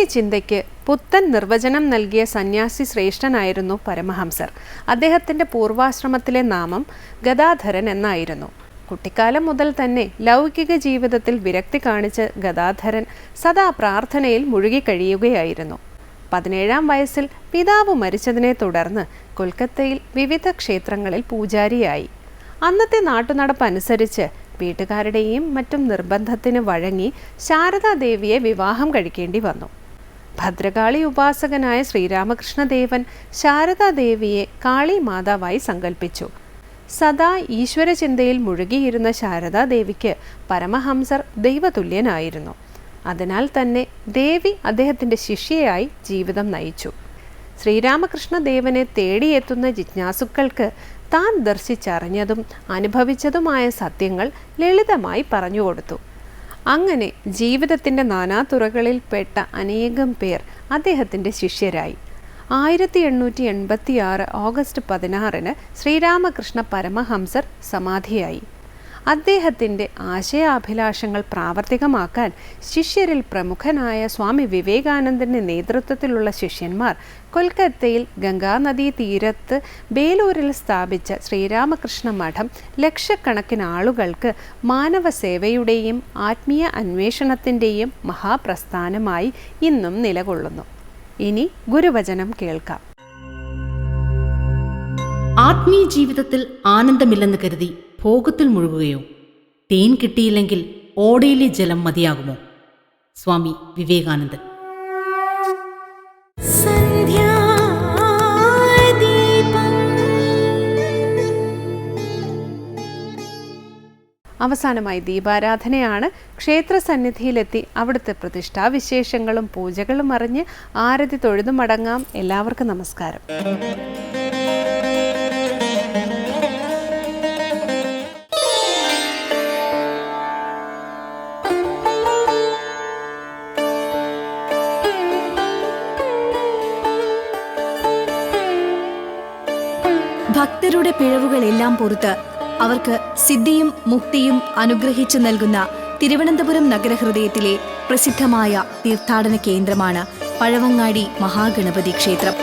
ആത്മീയ ചിന്തയ്ക്ക് പുത്തൻ നിർവചനം നൽകിയ സന്യാസി ശ്രേഷ്ഠനായിരുന്നു പരമഹംസർ. അദ്ദേഹത്തിന്റെ പൂർവാശ്രമത്തിലെ നാമം ഗദാധരൻ എന്നായിരുന്നു. കുട്ടിക്കാലം മുതൽ തന്നെ ലൗകിക ജീവിതത്തിൽ വിരക്തി കാണിച്ച ഗദാധരൻ സദാ പ്രാർത്ഥനയിൽ മുഴുകിക്കഴിയുകയായിരുന്നു. പതിനേഴാം വയസ്സിൽ പിതാവ് മരിച്ചതിനെ തുടർന്ന് കൊൽക്കത്തയിൽ വിവിധ ക്ഷേത്രങ്ങളിൽ പൂജാരിയായി. അന്നത്തെ നാട്ടുനടപ്പ് അനുസരിച്ച് വീട്ടുകാരുടെയും മറ്റും നിർബന്ധത്തിന് വഴങ്ങി ശാരദാദേവിയെ വിവാഹം കഴിക്കേണ്ടി വന്നു. ഭദ്രകാളി ഉപാസകനായ ശ്രീരാമകൃഷ്ണദേവൻ ശാരദാദേവിയെ കാളി മാതാവായി സങ്കല്പിച്ചു സദാ ഈശ്വരചിന്തയിൽ മുഴുകിയിരുന്ന ശാരദാദേവിക്ക് പരമഹംസർ ദൈവതുല്യനായിരുന്നു. അതിനാൽ തന്നെ ദേവി അദ്ദേഹത്തിന്റെ ശിഷ്യയായി ജീവിതം നയിച്ചു. ശ്രീരാമകൃഷ്ണദേവനെ തേടിയെത്തുന്ന ജിജ്ഞാസുക്കൾക്ക് താൻ ദർശിച്ചറിഞ്ഞതും അനുഭവിച്ചതുമായ സത്യങ്ങൾ ലളിതമായി പറഞ്ഞുകൊടുത്തു അങ്ങനെ ജീവിതത്തിന്റെ നാനാതുറകളിൽ പെട്ട അനേകം പേർ അദ്ദേഹത്തിന്റെ ശിഷ്യരായി. ആയിരത്തി എണ്ണൂറ്റി എൺപത്തി ആറ് ഓഗസ്റ്റ് പതിനാറിന് ശ്രീരാമകൃഷ്ണ പരമഹംസർ സമാധിയായി. അദ്ദേഹത്തിന്റെ ആശയാഭിലാഷങ്ങൾ പ്രാവർത്തികമാക്കാൻ ശിഷ്യരിൽ പ്രമുഖനായ സ്വാമി വിവേകാനന്ദന്റെ നേതൃത്വത്തിലുള്ള ശിഷ്യന്മാർ കൊൽക്കത്തയിൽ ഗംഗാനദീ തീരത്ത് ബേലൂരിൽ സ്ഥാപിച്ച ശ്രീരാമകൃഷ്ണ മഠം ലക്ഷക്കണക്കിന് ആളുകൾക്ക് മാനവ സേവയുടെയും ആത്മീയ അന്വേഷണത്തിന്റെയും മഹാപ്രസ്ഥാനമായി ഇന്നും നിലകൊള്ളുന്നു. ഇനി ഗുരുവചനം കേൾക്കാം. ആത്മീയ ജീവിതത്തിൽ ആനന്ദമില്ലെന്ന് കരുതി ഭോഗത്തിൽ മുഴുകുകയോ. തേൻ കിട്ടിയില്ലെങ്കിൽ ഓടയിലെ ജലം മതിയാകുമോ? സ്വാമി വിവേകാനന്ദൻ. അവസാനമായി ദീപാരാധനയാണ്. ക്ഷേത്ര സന്നിധിയിലെത്തി അവിടുത്തെ പ്രതിഷ്ഠാവിശേഷങ്ങളും പൂജകളും അറിഞ്ഞ് ആരതി തൊഴുതു മടങ്ങാം എല്ലാവർക്കും നമസ്കാരം. പിഴവുകളെല്ലാം പുറത്ത് അവർക്ക് സിദ്ധിയും മുക്തിയും അനുഗ്രഹിച്ചു നൽകുന്ന തിരുവനന്തപുരം നഗരഹൃദയത്തിലെ പ്രസിദ്ധമായ തീർത്ഥാടന കേന്ദ്രമാണ് പഴവങ്ങാടി മഹാഗണപതി ക്ഷേത്രം.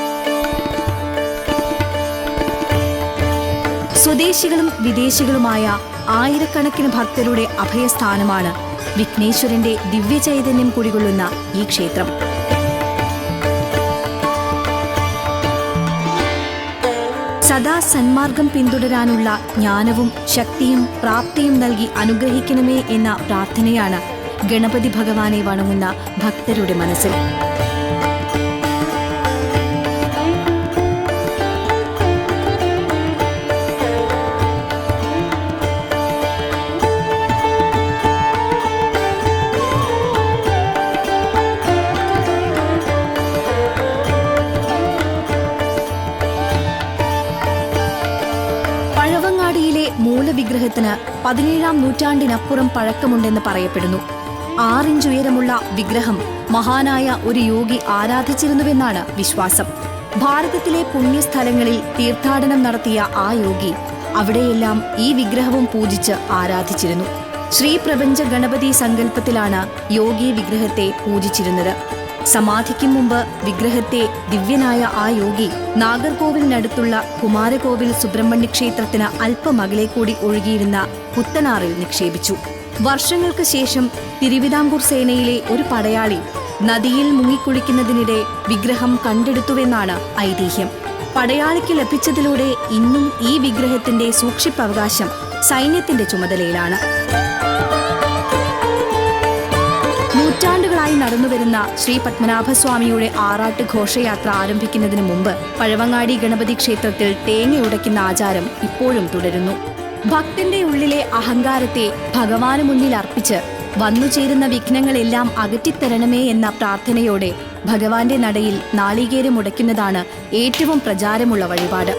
സ്വദേശികളും വിദേശികളുമായ ആയിരക്കണക്കിന് ഭക്തരുടെ അഭയസ്ഥാനമാണ് വിഘ്നേശ്വരന്റെ ദിവ്യചൈതന്യം കുടികൊള്ളുന്ന ഈ ക്ഷേത്രം. സദാ സന്മാർഗം പിന്തുടരാനുള്ള ജ്ഞാനവും ശക്തിയും പ്രാപ്തിയും നൽകി അനുഗ്രഹിക്കണമേ എന്ന പ്രാർത്ഥനയാണ് ഗണപതി ഭഗവാനെ വണങ്ങുന്ന ഭക്തരുടെ മനസ്സിൽ. മൂലവിഗ്രഹത്തിന് പതിനേഴാം നൂറ്റാണ്ടിനപ്പുറം പഴക്കമുണ്ടെന്ന് പറയപ്പെടുന്നു. ആറിഞ്ച് ഉയരമുള്ള വിഗ്രഹം മഹാനായ ഒരു യോഗി ആരാധിച്ചിരുന്നുവെന്നാണ് വിശ്വാസം. ഭാരതത്തിലെ പുണ്യസ്ഥലങ്ങളിൽ തീർത്ഥാടനം നടത്തിയ ആ യോഗി അവിടെയെല്ലാം ഈ വിഗ്രഹവും പൂജിച്ച് ആരാധിച്ചിരുന്നു. ശ്രീ പ്രപഞ്ച ഗണപതി സങ്കല്പത്തിലാണ് യോഗി വിഗ്രഹത്തെ പൂജിച്ചിരുന്നത്. സമാധിക്കും മുമ്പ് വിഗ്രഹത്തെ ദിവ്യനായ ആ യോഗി നാഗർകോവിലിനടുത്തുള്ള കുമാരകോവിൽ സുബ്രഹ്മണ്യ ക്ഷേത്രത്തിന് അല്പമകലെ കൂടി ഒഴുകിയിരുന്ന പുത്തനാറിൽ നിക്ഷേപിച്ചു. വർഷങ്ങൾക്ക് ശേഷം തിരുവിതാംകൂർ സേനയിലെ ഒരു പടയാളി നദിയിൽ മുങ്ങിക്കുളിക്കുന്നതിനിടെ വിഗ്രഹം കണ്ടെടുത്തുവെന്നാണ് ഐതിഹ്യം. പടയാളിക്ക് ലഭിച്ചതിലൂടെ ഇന്നും ഈ വിഗ്രഹത്തിന്റെ സൂക്ഷിപ്പവകാശം സൈന്യത്തിന്റെ ചുമതലയിലാണ്. നടന്നുവരുന്ന ശ്രീ പത്മനാഭസ്വാമിയുടെ ആറാട്ട് ഘോഷയാത്ര ആരംഭിക്കുന്നതിന് മുമ്പ് പഴവങ്ങാടി ഗണപതി ക്ഷേത്രത്തിൽ തേങ്ങ ഉടയ്ക്കുന്ന ആചാരം ഇപ്പോഴും തുടരുന്നു. ഭക്തന്റെ ഉള്ളിലെ അഹങ്കാരത്തെ ഭഗവാന് മുന്നിൽ അർപ്പിച്ച് വന്നുചേരുന്ന വിഘ്നങ്ങളെല്ലാം അകറ്റിത്തരണമേ എന്ന പ്രാർത്ഥനയോടെ ഭഗവാന്റെ നടയിൽ നാളികേരം ഉടയ്ക്കുന്നതാണ് ഏറ്റവും പ്രചാരമുള്ള വഴിപാട്.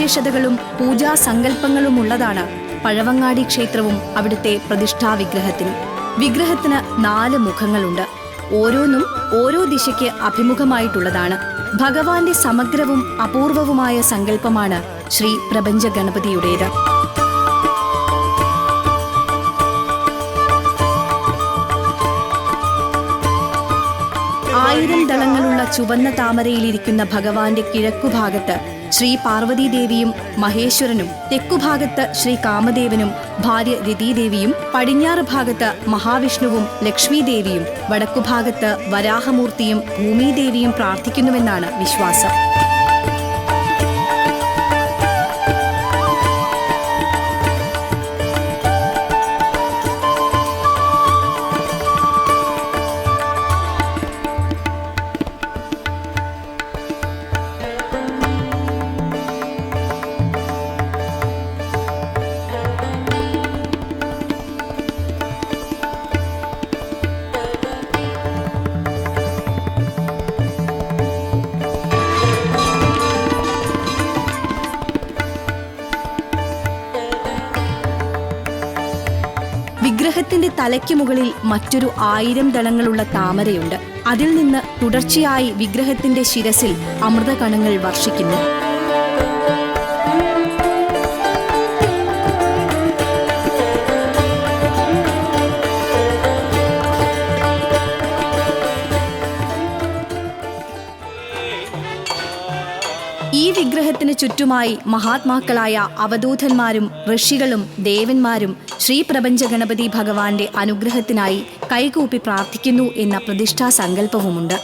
സവിശേഷതകളും പൂജാ സങ്കല്പങ്ങളും ഉള്ളതാണ് പഴവങ്ങാടി ക്ഷേത്രവും അവിടുത്തെ പ്രതിഷ്ഠാ വിഗ്രഹത്തിനും വിഗ്രഹത്തിന് നാല് മുഖങ്ങളുണ്ട്. ഓരോന്നും ഓരോ ദിശയ്ക്ക് അഭിമുഖമായിട്ടുള്ളതാണ്. ഭഗവാന്റെ സമഗ്രവും അപൂർവവുമായ സങ്കല്പമാണ് ശ്രീ പ്രപഞ്ച ഗണപതിയുടേത്. ആയിരം ദളങ്ങളുള്ള ചുവന്ന താമരയിലിരിക്കുന്ന ഭഗവാന്റെ കിഴക്കുഭാഗത്ത് ശ്രീ പാർവതീദേവിയും മഹേശ്വരനും. തെക്കുഭാഗത്ത് ശ്രീ കാമദേവനും ഭാര്യ രതീദേവിയും പടിഞ്ഞാറ് ഭാഗത്ത് മഹാവിഷ്ണുവും ലക്ഷ്മീദേവിയും വടക്കുഭാഗത്ത് വരാഹമൂർത്തിയും ഭൂമിദേവിയും പ്രാർത്ഥിക്കുന്നുവെന്നാണ് വിശ്വാസം. തലയ്ക്ക് മുകളിൽ മറ്റൊരു ആയിരം ദളങ്ങളുള്ള താമരയുണ്ട്. അതിൽ നിന്ന് തുടർച്ചയായി വിഗ്രഹത്തിന്റെ ശിരസിൽ അമൃതകണങ്ങൾ വർഷിക്കുന്നു. ചുറ്റുമായി മഹാത്മാക്കളായ അവധൂതന്മാരും ഋഷികളും ദേവന്മാരും ശ്രീപ്രപഞ്ച ഗണപതി ഭഗവാന്റെ അനുഗ്രഹത്തിനായി കൈകൂപ്പി പ്രാർത്ഥിക്കുന്നു എന്ന പ്രതിഷ്ഠാ സങ്കല്പവുമുണ്ട്.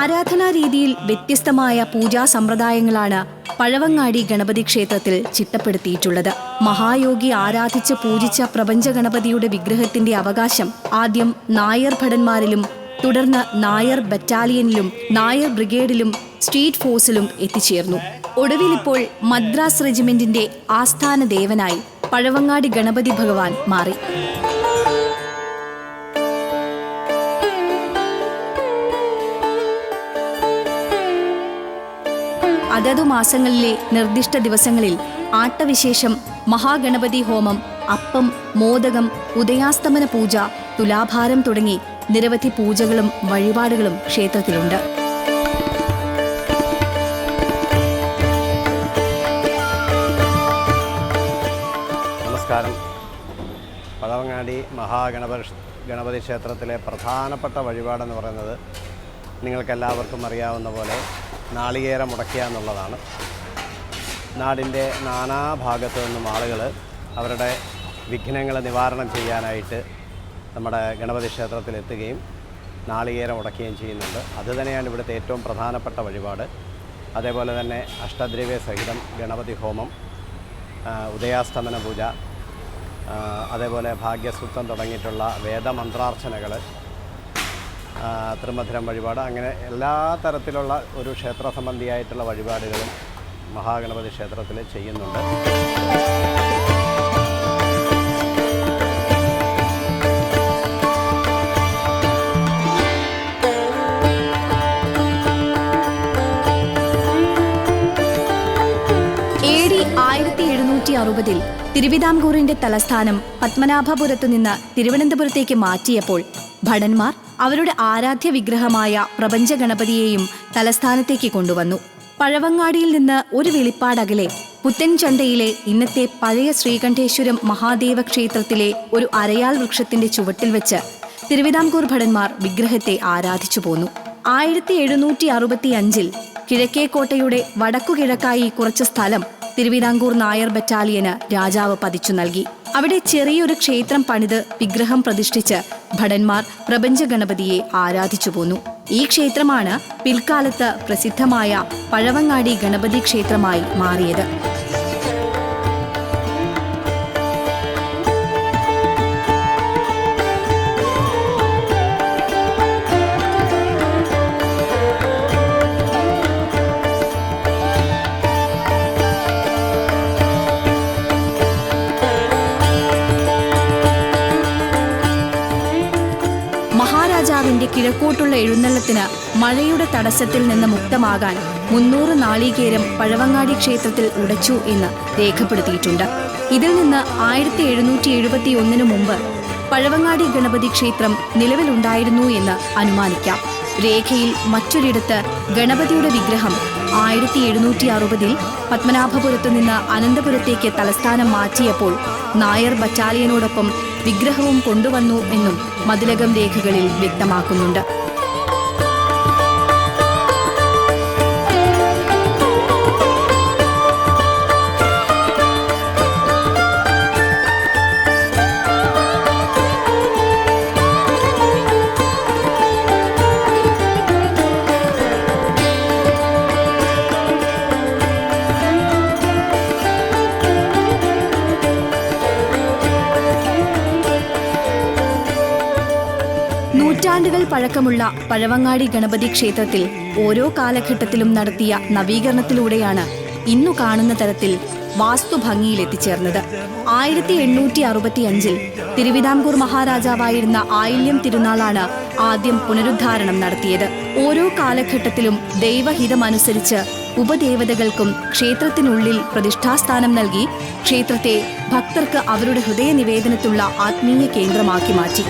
ആരാധനാ രീതിയിൽ വ്യത്യസ്തമായ പൂജാ സമ്പ്രദായങ്ങളാണ് പഴവങ്ങാടി ഗണപതി ക്ഷേത്രത്തിൽ ചിട്ടപ്പെടുത്തിയിട്ടുള്ളത്. മഹായോഗി ആരാധിച്ച് പൂജിച്ച പ്രപഞ്ച ഗണപതിയുടെ വിഗ്രഹത്തിന്റെ അവകാശം ആദ്യം നായർ ഭടന്മാരിലും തുടർന്ന് നായർ ബറ്റാലിയനിലും നായർ ബ്രിഗേഡിലും സ്ട്രീറ്റ് ഫോഴ്സിലും എത്തിച്ചേർന്നു. ഒടുവിൽ ഇപ്പോൾ മദ്രാസ് റെജിമെന്റിന്റെ ആസ്ഥാന ദേവനായി പഴവങ്ങാടി ഗണപതി ഭഗവാൻ മാറി. അതതു മാസങ്ങളിലെ നിർദ്ദിഷ്ട ദിവസങ്ങളിൽ ആട്ടവിശേഷം മഹാഗണപതി ഹോമം അപ്പം മോദകം ഉദയാസ്തമന പൂജ തുലാഭാരം തുടങ്ങി നിരവധി പൂജകളും വഴിപാടുകളും ക്ഷേത്രത്തിലുണ്ട്. നമസ്കാരം. പഴവങ്ങാടി മഹാഗണപതി ഗണപതി ക്ഷേത്രത്തിലെ പ്രധാനപ്പെട്ട വഴിപാടെന്ന് പറയുന്നത് നിങ്ങൾക്കെല്ലാവർക്കും അറിയാവുന്ന പോലെ നാളികേരം മുടക്കുക എന്നുള്ളതാണ്. നാടിന്റെ നാനാഭാഗത്തു നിന്നും ആളുകൾ അവരുടെ വിഘ്നങ്ങൾ നിവാരണം ചെയ്യാനായിട്ട് നമ്മുടെ ഗണപതി ക്ഷേത്രത്തിൽ എത്തുകയും നാളികേരം ഉടക്കുകയും ചെയ്യുന്നുണ്ട്. അതുതന്നെയാണ് ഇവിടുത്തെ ഏറ്റവും പ്രധാനപ്പെട്ട വഴിപാട്. അതേപോലെ തന്നെ അഷ്ടദ്രവ്യ സഹിതം ഗണപതി ഹോമം ഉദയാസ്തമന പൂജ അതേപോലെ ഭാഗ്യസൂക്തം തുടങ്ങിയിട്ടുള്ള വേദമന്ത്രാർച്ചനകൾ ത്രിമധുരം വഴിപാട്. അങ്ങനെ എല്ലാ തരത്തിലുള്ള ഒരു ക്ഷേത്ര സംബന്ധിയായിട്ടുള്ള വഴിപാടുകളും മഹാഗണപതി ക്ഷേത്രത്തിൽ ചെയ്യുന്നുണ്ട്. അറുപതിൽ തിരുവിതാംകൂറിന്റെ തലസ്ഥാനം പത്മനാഭപുരത്തു നിന്ന് തിരുവനന്തപുരത്തേക്ക് മാറ്റിയപ്പോൾ ഭടന്മാർ അവരുടെ ആരാധ്യ വിഗ്രഹമായ പ്രപഞ്ച ഗണപതിയെയും തലസ്ഥാനത്തേക്ക് കൊണ്ടുവന്നു. പഴവങ്ങാടിയിൽ നിന്ന് ഒരു വെളിപ്പാടകലെ പുത്തൻചന്തയിലെ ഇന്നത്തെ പഴയ ശ്രീകണ്ഠേശ്വരം മഹാദേവ ക്ഷേത്രത്തിലെ ഒരു അരയാൽ വൃക്ഷത്തിന്റെ ചുവട്ടിൽ വെച്ച് തിരുവിതാംകൂർ ഭടന്മാർ വിഗ്രഹത്തെ ആരാധിച്ചു പോന്നു. ആയിരത്തി എഴുന്നൂറ്റി അറുപത്തി അഞ്ചിൽ കിഴക്കേക്കോട്ടയുടെ വടക്കുകിഴക്കായി കുറച്ച് സ്ഥലം തിരുവിതാംകൂർ നായർ ബറ്റാലിയന് രാജാവ് പതിച്ചു നൽകി. അവിടെ ചെറിയൊരു ക്ഷേത്രം പണിത് വിഗ്രഹം പ്രതിഷ്ഠിച്ച് ഭടന്മാർ പ്രപഞ്ചഗണപതിയെ ആരാധിച്ചു പോന്നു. ഈ ക്ഷേത്രമാണ് പിൽക്കാലത്ത് പ്രസിദ്ധമായ പഴവങ്ങാടി ഗണപതി ക്ഷേത്രമായി മാറിയത്. കിഴക്കോട്ടുള്ള എഴുന്നള്ളത്തിന് മഴയുടെ തടസ്സത്തിൽ നിന്ന് മുക്തമാകാൻ മുന്നൂറ് നാളികേരം പഴവങ്ങാടി ക്ഷേത്രത്തിൽ ഉടച്ചു എന്ന് രേഖപ്പെടുത്തിയിട്ടുണ്ട്. ഇതിൽ നിന്ന് ആയിരത്തി എഴുന്നൂറ്റി എഴുപത്തി ഒന്നിനു മുമ്പ് പഴവങ്ങാടി ഗണപതി ക്ഷേത്രം നിലവിലുണ്ടായിരുന്നു എന്ന് അനുമാനിക്കാം. രേഖയിൽ മറ്റൊരിടത്ത് ഗണപതിയുടെ വിഗ്രഹം ആയിരത്തി എഴുന്നൂറ്റി അറുപതിൽ പത്മനാഭപുരത്തു നിന്ന് അനന്തപുരത്തേക്ക് തലസ്ഥാനം മാറ്റിയപ്പോൾ നായർ ബറ്റാലിയനോടൊപ്പം വിഗ്രഹവും കൊണ്ടുവന്നു എന്നും മതിലകം രേഖകളിൽ വ്യക്തമാക്കുന്നുണ്ട് പഴക്കമുള്ള പഴവങ്ങാടി ഗണപതി ക്ഷേത്രത്തിൽ ഓരോ കാലഘട്ടത്തിലും നടത്തിയ നവീകരണത്തിലൂടെയാണ് ഇന്നു കാണുന്ന തരത്തിൽ വാസ്തുഭംഗിയിൽ എത്തിച്ചേർന്നത് ആയിരത്തി എണ്ണൂറ്റി അറുപത്തി അഞ്ചിൽ തിരുവിതാംകൂർ മഹാരാജാവായിരുന്ന ആയില്യം തിരുനാളാണ് ആദ്യം പുനരുദ്ധാരണം നടത്തിയത്. ഓരോ കാലഘട്ടത്തിലും ദൈവഹിതമനുസരിച്ച് ഉപദേവതകൾക്കും ക്ഷേത്രത്തിനുള്ളിൽ പ്രതിഷ്ഠാസ്ഥാനം നൽകി ക്ഷേത്രത്തെ ഭക്തർക്ക് അവരുടെ ഹൃദയ നിവേദനത്തുള്ള ആത്മീയ കേന്ദ്രമാക്കി മാറ്റി.